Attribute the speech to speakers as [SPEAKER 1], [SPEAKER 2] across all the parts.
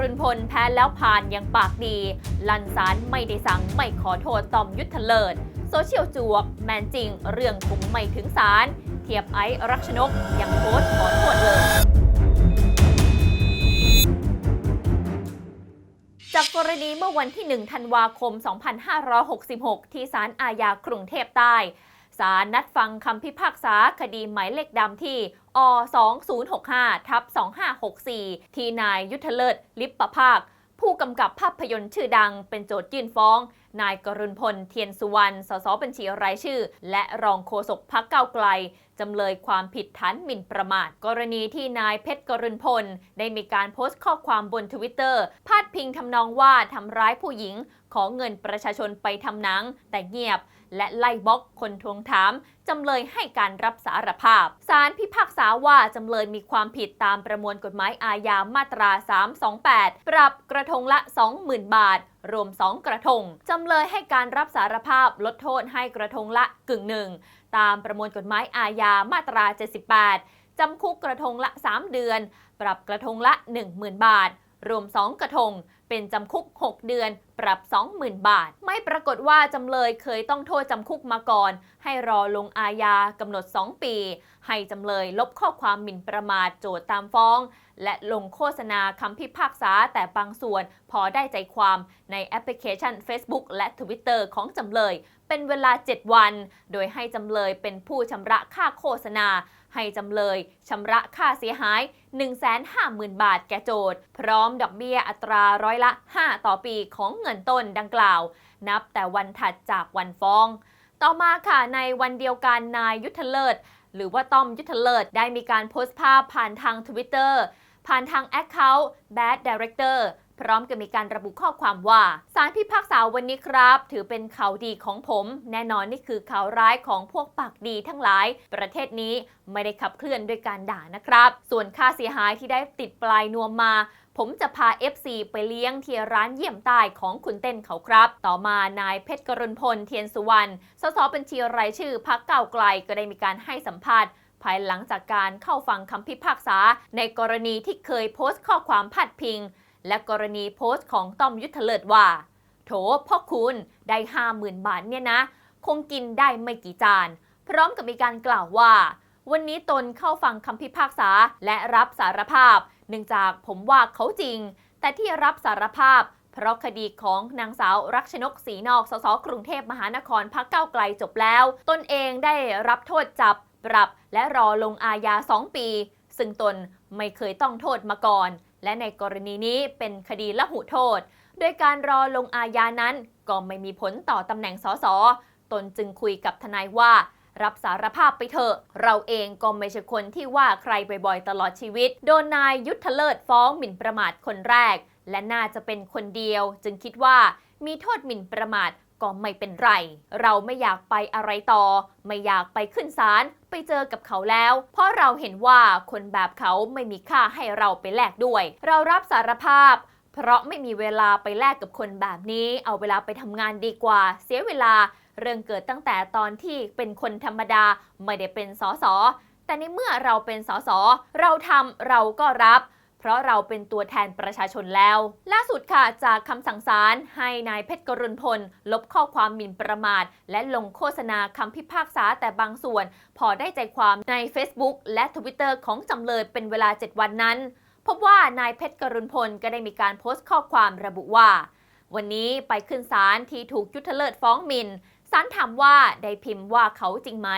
[SPEAKER 1] รุณพลแพ้แล้วผ่านยังปากดี ลันสารไม่ได้สั่งไม่ขอโทษตอมยุทธเลิศโซเชียลจวก แมนจริง เรื่องคงไม่ถึงศาลเทียบไอรักชนก ยังโพสขอโทษเลยจากกรณีเมื่อวันที่ 1 ธันวาคม 2566 ที่ศาลอาญากรุงเทพใต้ศาลนัดฟังคำพิพากษาคดีหมายเลขดำที่ อ2065ทับ2564 ที่นายยุทธเลิศลิปประภาค ผู้กำกับภาพยนตร์ชื่อดังเป็นโจทยื่นฟ้อง นายกรุณพลเทียนสุวรรณ สสบัญชีรายชื่อ และรองโฆษกพักเก้าไกล จำเลยความผิดฐานหมิ่นประมาท กรณีที่นายเพชรกรุณพล ได้มีการโพสต์ข้อความบนทวิตเตอร์พาดพิงทำนองว่าทำร้ายผู้หญิง ขอเงินประชาชนไปทำหนัง แต่เงียบ และไล่บล็อกคนทวงถาม จำเลยให้การรับสารภาพ ศาลพิพากษาว่าจำเลยมีความผิดตามประมวลกฎหมายอาญามาตรา 328 ปรับกระทงละ 20,000 บาทรวม 2 กระทง จำเลยให้การรับสารภาพลดโทษให้กระทงละกึ่งหนึ่ง ตามประมวลกฎหมายอาญามาตรา 78 จำคุกกระทงละ 3 เดือน ปรับกระทงละ 10,000 บาท รวม 2 กระทง เป็นจำคุก 6 เดือน ปรับ 20,000 บาท ไม่ปรากฏว่าจำเลยเคยต้องโทษจำคุกมาก่อน ให้รอลงอาญากำหนด 2 ปี ให้จำเลยลบข้อความหมิ่นประมาทโจทย์ตามฟ้อง และลงโฆษณาคำพิพากษาแต่บางส่วนพอได้ใจความในแอปพลิเคชัน Facebook และ Twitter ของจำเลย เป็นเวลา 7 วัน โดยให้จำเลยเป็นผู้ชำระค่าโฆษณา ให้จำเลยชำระค่าเสียหาย 150,000 บาทแก่โจทย์ พร้อมดอกเบี้ยอัตราร้อยละ 5 ต่อปีของเงินต้นดังกล่าว นับแต่วันถัดจากวันฟ้อง ต่อมาค่ะในวันเดียวกันนายยุทธเลิศ หรือว่าต้อมยุทธเลิศได้มีการโพสต์ภาพผ่านทาง Twitter ผ่านทาง Account Bad Director พร้อมกับมีการระบุข้อความว่าสารพิพากษาวันนี้ครับ ถือเป็นข่าวดีของผม แน่นอนนี่คือข่าวร้ายของพวกปากดีทั้งหลาย ประเทศนี้ไม่ได้ขับเคลื่อนด้วยการด่านะครับ ส่วนค่าเสียหายที่ได้ติดปลายนวมมาผมจะพา FC ไปเลี้ยงที่ร้านเยี่ยมใต้ของคุณเต้นเขาครับ ต่อมานายเพชรกรุณพลเทียนสุวรรณ สสบัญชีรายชื่อพักเก้าไกลก็ได้มีการให้สัมภาษณ์ ภายหลังจากการเข้าฟังคำพิพากษา ในกรณีที่เคยโพสต์ข้อความพาดพิง และกรณีโพสต์ของต้อมยุทธเลิศว่า โถพ่อคุณได้ห้าหมื่นบาทเนี่ยนะ คงกินได้ไม่กี่จาน พร้อมกับมีการกล่าวว่า วันนี้ตนเข้าฟังคำพิพากษาและรับสารภาพ เนื่องจากผมว่าเขาจริง แต่ที่รับสารภาพ เพราะคดีของนางสาวรักชนกศรีนอกสสกรุงเทพมหานครพักเก้าไกลจบแล้ว ตนเองได้รับโทษจับ ปรับ และรอลงอาญา 2 ปี ซึ่งตนไม่เคยต้องโทษมาก่อน และในกรณีนี้เป็นคดีละหุโทษ โดยการรอลงอาญานั้นก็ไม่มีผลต่อตำแหน่งสสตนจึงคุยกับทนายว่า รับสารภาพไปเถอะ เราเองก็ไม่ใช่คนที่ว่าใครบ่อยๆตลอดชีวิต โดนนายยุทธเลิศฟ้องหมิ่นประมาทคนแรก และน่าจะเป็นคนเดียว จึงคิดว่ามีโทษหมิ่นประมาท ก็ไม่เป็นไร เราไม่อยากไปอะไรต่อ ไม่อยากไปขึ้นศาลไปเจอกับเขาแล้ว เพราะเราเห็นว่าคนแบบเขาไม่มีค่าให้เราไปแลกด้วย เรารับสารภาพ เพราะไม่มีเวลาไปแลกกับคนแบบนี้ เอาเวลาไปทำงานดีกว่า เสียเวลา เรื่องเกิดตั้งแต่ตอนที่เป็นคนธรรมดา ไม่ได้เป็นสอสอแต่ในเมื่อเราเป็นสอสอเราทำเราก็รับ เพราะเราเป็นตัวแทนประชาชนแล้ว ล่าสุดค่ะจากคำสั่งศาลให้นายเพชรกรุณพล ลบข้อความหมิ่นประมาท และลงโฆษณาคำพิพากษาแต่บางส่วน พอได้ใจความใน Facebook และ Twitter ของจำเลยเป็นเวลา 7 วันนั้น พบว่านายเพชรกรุณพลก็ได้มีการโพสต์ข้อความระบุว่า วันนี้ไปขึ้นศาลที่ถูกยุทธเลิศฟ้องหมิน่นศาลถามว่าได้พิมพ์ว่าเขาจริงไหม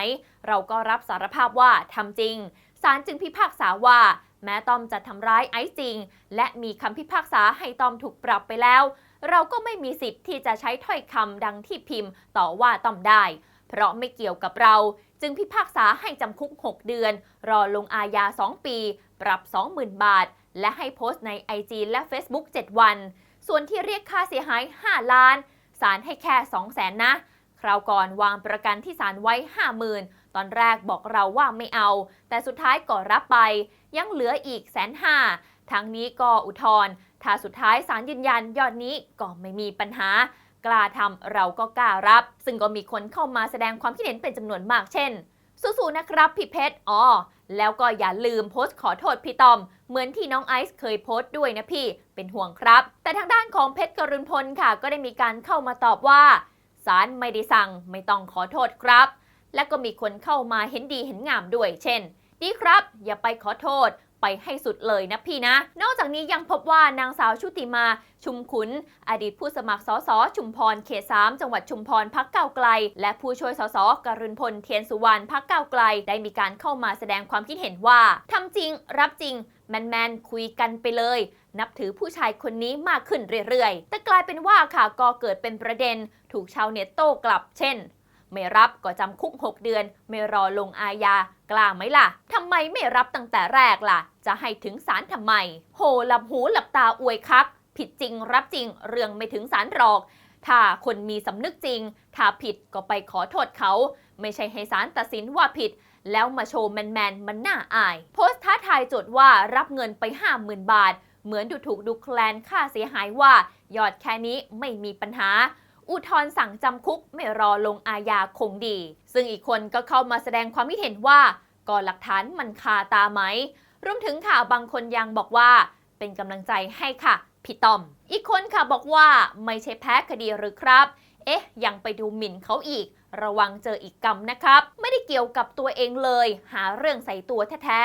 [SPEAKER 1] เราก็รับสารภาพว่าทำจริงศาลจึงพิพากษาว่า แม้ตอมจะทำร้ายไอซ์จริง และมีคำพิพากษาให้ตอมถูกปรับไปแล้ว เราก็ไม่มีสิทธิ์ที่จะใช้ถ้อยคำดังที่พิมพ์ต่อว่าตอมได้ เพราะไม่เกี่ยวกับเรา จึงพิพากษาให้จำคุก 6 เดือน รอลงอาญา 2 ปี ปรับ 20,000 บาท และให้โพสต์ใน IG และ Facebook 7 วัน ส่วนที่เรียกค่าเสียหาย 5 ล้านศาลให้แค่ 2 0 0แสนนะคราวก่อนวางประกันที่ศาลไว้ 50,000 ตอนแรกบอกเราว่าไม่เอา แต่สุดท้ายก็รับไป ยังเหลืออีกแสนห้าทั้งนี้ก็อุทธรณ์ถ้าสุดท้ายศาลยืนยันยอดนี้ก็ไม่มีปัญหา กล้าทำเราก็กล้ารับ ซึ่งก็มีคนเข้ามาแสดงความคิดเห็นเป็นจำนวนมากเช่นสู้ๆนะครับพี่เพชรอ๋อแล้วก็อย่าลืมโพสต์ขอโทษพี่ตอม เหมือนที่น้องไอซ์เคยโพสต์ด้วยนะพี่ เป็นห่วงครับ แต่ทางด้านของเพชรกรุณพลค่ะ ก็ได้มีการเข้ามาตอบว่าศาลไม่ได้สั่งไม่ต้องขอโทษครับ และก็มีคนเข้ามาเห็นดีเห็นงามด้วย เช่น ดีครับ อย่าไปขอโทษไปให้สุดเลยนะพี่นะ นอกจากนี้ยังพบว่านางสาวชุติมา ชุมขุน อดีตผู้สมัครสสชุมพรเขตสามจังหวัดชุมพรพักเก้าไกล และผู้ช่วยสสกรุณพลเทียนสุวรรณพักเก้าไกล ได้มีการเข้ามาแสดงความคิดเห็นว่าทำจริง รับจริง แมนๆคุยกันไปเลย นับถือผู้ชายคนนี้มากขึ้นเรื่อยๆ แต่กลายเป็นว่าค่ะก็เกิดเป็นประเด็น ถูกชาวเน็ตโต้กลับ เช่น ไม่รับก็จำคุก 6 เดือน ไม่รอลงอาญา กล้าไหมล่ะทำไมไม่รับตั้งแต่แรกล่ะ จะให้ถึงศาลทำไม โหหลับหูหลับตาอวยคัก ผิดจริงรับจริง เรื่องไม่ถึงศาลหรอก ถ้าคนมีสำนึกจริง ถ้าผิดก็ไปขอโทษเขา ไม่ใช่ให้ศาลตัดสินว่าผิด แล้วมาโชว์แมนๆมันน่าอาย โพสต์ท้าทายโจทย์ว่ารับเงินไป 50,000 บาท เหมือนดูถูกดูแคลนค่าเสียหายว่า ยอดแค่นี้ไม่มีปัญหา อุทธรณ์สั่งจำคุกไม่รอลงอาญาคงดี ซึ่งอีกคนก็เข้ามาแสดงความคิดเห็นว่าก่อหลักฐานมันคาตาไหม รวมถึงข่าวบางคนยังบอกว่า เป็นกำลังใจให้ค่ะพี่ต้อม อีกคนค่ะบอกว่าไม่ใช่แพ้คดีหรือครับ เอ๊ะ ยังไปดูหมิ่นเขาอีก ระวังเจออีกกรรมนะครับ ไม่ได้เกี่ยวกับตัวเองเลย หาเรื่องใส่ตัวแท้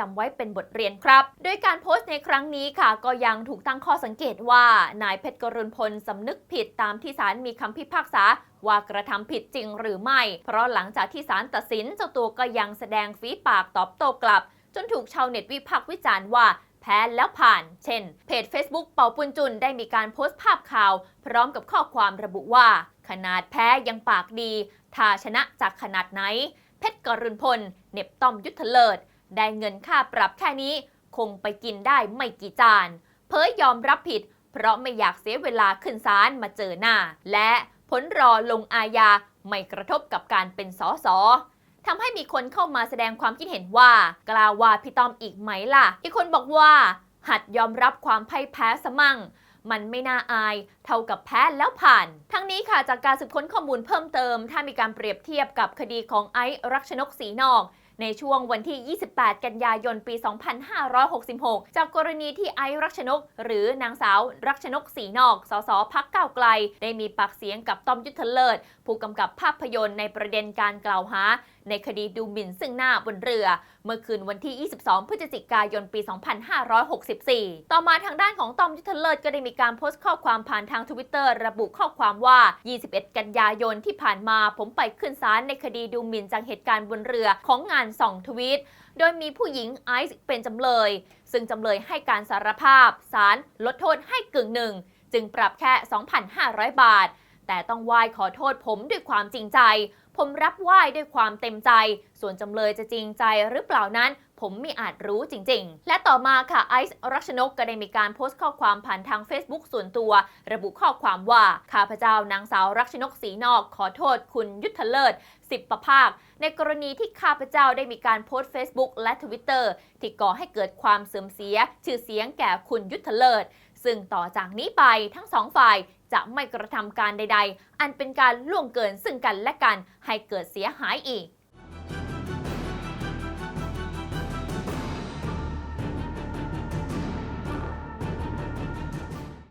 [SPEAKER 1] จำไว้เป็นบทเรียนครับ โดยการโพสต์ในครั้งนี้ค่ะ ก็ยังถูกตั้งข้อสังเกตว่านายเพชรกรุณพลสำนึกผิดตามที่ศาลมีคำพิพากษาว่ากระทำผิดจริงหรือไม่ เพราะหลังจากที่ศาลตัดสินเจ้าตัวก็ยังแสดงฝีปากตอบโต้กลับ จนถูกชาวเน็ตวิพากษ์วิจารณ์ว่าแพ้แล้วผ่าน เช่น เพจ Facebook เป่าปุนจุนได้มีการโพสต์ภาพข่าว พร้อมกับข้อความระบุว่า ขนาดแพ้ยังปากดี ถ้าชนะจากขนาดไหน เพชรกรุณพล เน็บต้อมยุทธเลิศ ได้เงินค่าปรับแค่นี้ คงไปกินได้ไม่กี่จาน เผยยอมรับผิด เพราะไม่อยากเสียเวลาขึ้นศาลมาเจอหน้า และผลรอลงอาญาไม่กระทบกับการเป็นสสทำให้มีคนเข้ามาแสดงความคิดเห็นว่า กล่าวว่าพี่ต้อมอีกไหมล่ะ อีกคนบอกว่า หัดยอมรับความพ่ายแพ้สมั่งมันไม่น่าอายเท่ากับแพ้แล้วผ่าน ทั้งนี้ค่ะจากการสืบค้นข้อมูลเพิ่มเติม ถ้ามีการเปรียบเทียบกับคดีของไอซ์รักชนกสีนอก ในช่วงวันที่ 28 กันยายน ปี 2566 จากกรณีที่ไอซ์รักชนก หรือนางสาวรักชนกสีนอก สสพักเก้าไกล ได้มีปากเสียงกับต้อมยุทธเลิศ ผู้กำกับภาพยนตร์ในประเด็นการกล่าวหา ในคดีดูหมิ่นซึ่งหน้าบนเรือ เมื่อคืนวันที่ 22 พฤศจิกายนปี 2564 ต่อมาทางด้านของตอมยุทธเลิศก็ได้มีการโพสต์ข้อความผ่านทางทวิตเตอร์ระบุข้อความว่า 21 กันยายนที่ผ่านมาผมไปขึ้นศาลในคดีดูหมิ่นจากเหตุการณ์บนเรือของงานส่องทวีตโดยมีผู้หญิงไอซ์เป็นจำเลย ซึ่งจำเลยให้การสารภาพศาลลดโทษให้กึ่งหนึ่งจึงปรับแค่ 2,500 บาท แต่ต้องไหว้ขอโทษผมด้วยความจริงใจ ผมรับไหว้ด้วยความเต็มใจ ส่วนจำเลยจะจริงใจหรือเปล่านั้น ผมไม่อาจรู้จริง ๆ และต่อมาค่ะไอซ์รักชนกก็ได้มีการโพสต์ข้อความผ่านทาง Facebook ส่วนตัว ระบุข้อความว่าข้าพเจ้านางสาวรักชนกสีนอก ขอโทษคุณยุทธเลิศสิบประภาค ในกรณีที่ข้าพเจ้าได้มีการโพสต์ Facebook และ Twitter ที่ก่อให้เกิดความเสื่อมเสีย ชื่อเสียงแก่คุณยุทธเลิศซึ่งต่อจากนี้ไปทั้งสองฝ่าย จะไม่กระทำการใด ๆ อันเป็นการล่วงเกินซึ่งกันและกันให้เกิดเสียหายอีก